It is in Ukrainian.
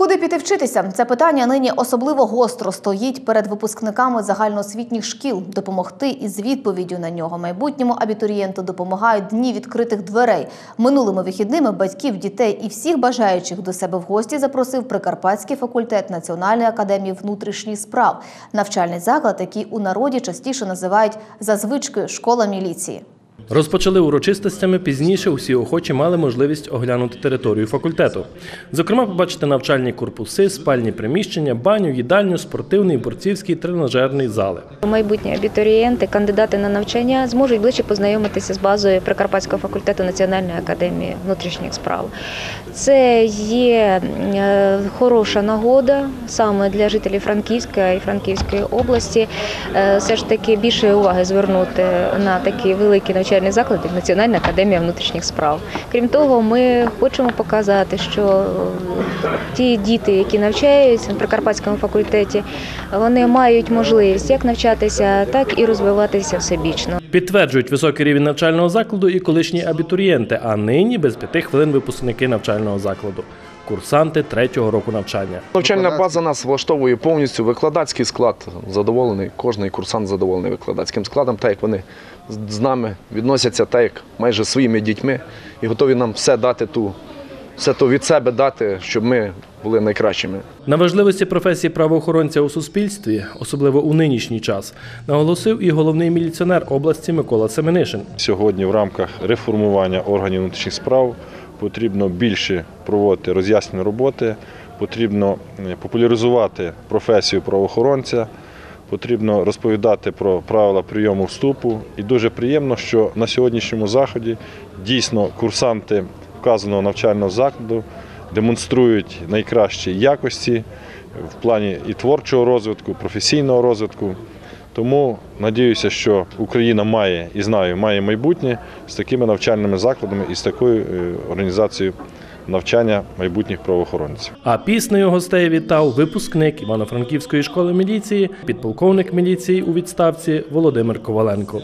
Куди піти вчитися? Це питання нині особливо гостро стоїть перед випускниками загальноосвітніх шкіл. Допомогти із відповіддю на нього майбутньому абітурієнту допомагають дні відкритих дверей. Минулими вихідними батьків, дітей і всіх бажаючих до себе в гості запросив Прикарпатський факультет Національної академії внутрішніх справ, навчальний заклад, який у народі частіше називають за школа міліції. Розпочали урочистостями пізніше. Усі охочі мали можливість оглянути територію факультету. Зокрема, побачити навчальні корпуси, спальні приміщення, баню, їдальню, спортивний, борцівський, тренажерний зали. Майбутні абітурієнти, кандидати на навчання зможуть ближче познайомитися з базою Прикарпатського факультету Національної академії внутрішніх справ. Це є е, хороша нагода саме для жителів Франківська і Франківської області. е, Все ж таки більше уваги звернути на такі великі навчальні заклади, як Національна академія внутрішніх справ. Крім того, ми хочемо показати, що е, ті діти, які навчаються на Прикарпатському факультеті, вони мають можливість як навчатися, так і розвиватися всебічно. Підтверджують високий рівень навчального закладу і колишні абітурієнти, а нині без п'яти хвилин випускники навчального закладу. Курсанти третього року навчання. Навчальна база нас влаштовує повністю викладацький склад задоволений. Кожний курсант задоволений викладацьким складом, так як вони з- з нами відносяться, так як майже своїми дітьми, і готові нам все дати ту, все то від себе дати, щоб ми були найкращими. На важливості професії правоохоронця у суспільстві, особливо у нинішній час, наголосив і головний міліціонер області Микола Семенишин. Сьогодні в рамках реформування органів внутрішніх справ потрібно більше проводити роз'яснені роботи, потрібно е, популяризувати професію правоохоронця, потрібно розповідати про правила прийому вступу. І дуже приємно, що на сьогоднішньому заході дійсно курсанти вказаного навчального закладу демонструють найкращі якості в плані і творчого розвитку, професійного розвитку. Тому надіюся, що Україна має і знаю, має майбутнє з такими навчальними закладами і з такою е, організацією навчання майбутніх правоохоронців. А піснею гостей вітав випускник Івано-Франківської школи міліції, підполковник міліції у відставці Володимир Коваленко.